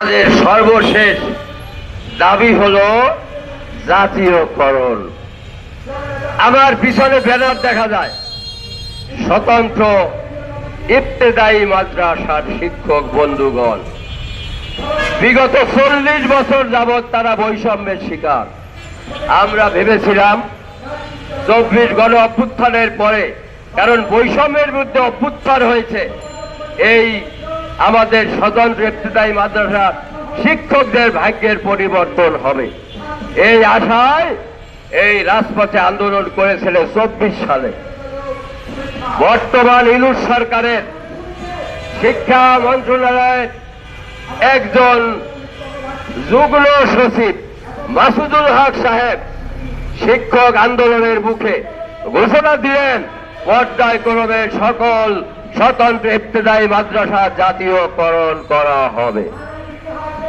আমাদের সর্বশেষ দাবি হলো জাতীয়করণ। আমার পিছনে ব্যানার দেখা যায়, স্বতন্ত্র ইফতেদায়ী মাদ্রাসার শিক্ষক বন্ধুগণ। বিগত চল্লিশ বছর যাবৎ তারা বৈষম্যের শিকার। আমরা ভেবেছিলাম, চব্বিশ গণ অভ্যুত্থানের পরে, কারণ বৈষম্যের বিরুদ্ধে অভ্যুত্থান হয়েছে, এই আমাদের স্বতন্ত্র ইবতেদায়ী মাদ্রাসার শিক্ষকদের ভাগ্যের পরিবর্তন হবে। এই আশায় এই রাজপথে আন্দোলন করেছিলেন চব্বিশ সালে। বর্তমান ইলুস সরকারের শিক্ষা মন্ত্রণালয়ের একজন যুগ্ম সচিব মাসুদুল হক সাহেব শিক্ষক আন্দোলনের মুখে ঘোষণা দিলেন, পর্যায়ক্রমে সকল স্বতন্ত্র ইফতেদায়ী মাদ্রাসা জাতীয়করণ করা হবে।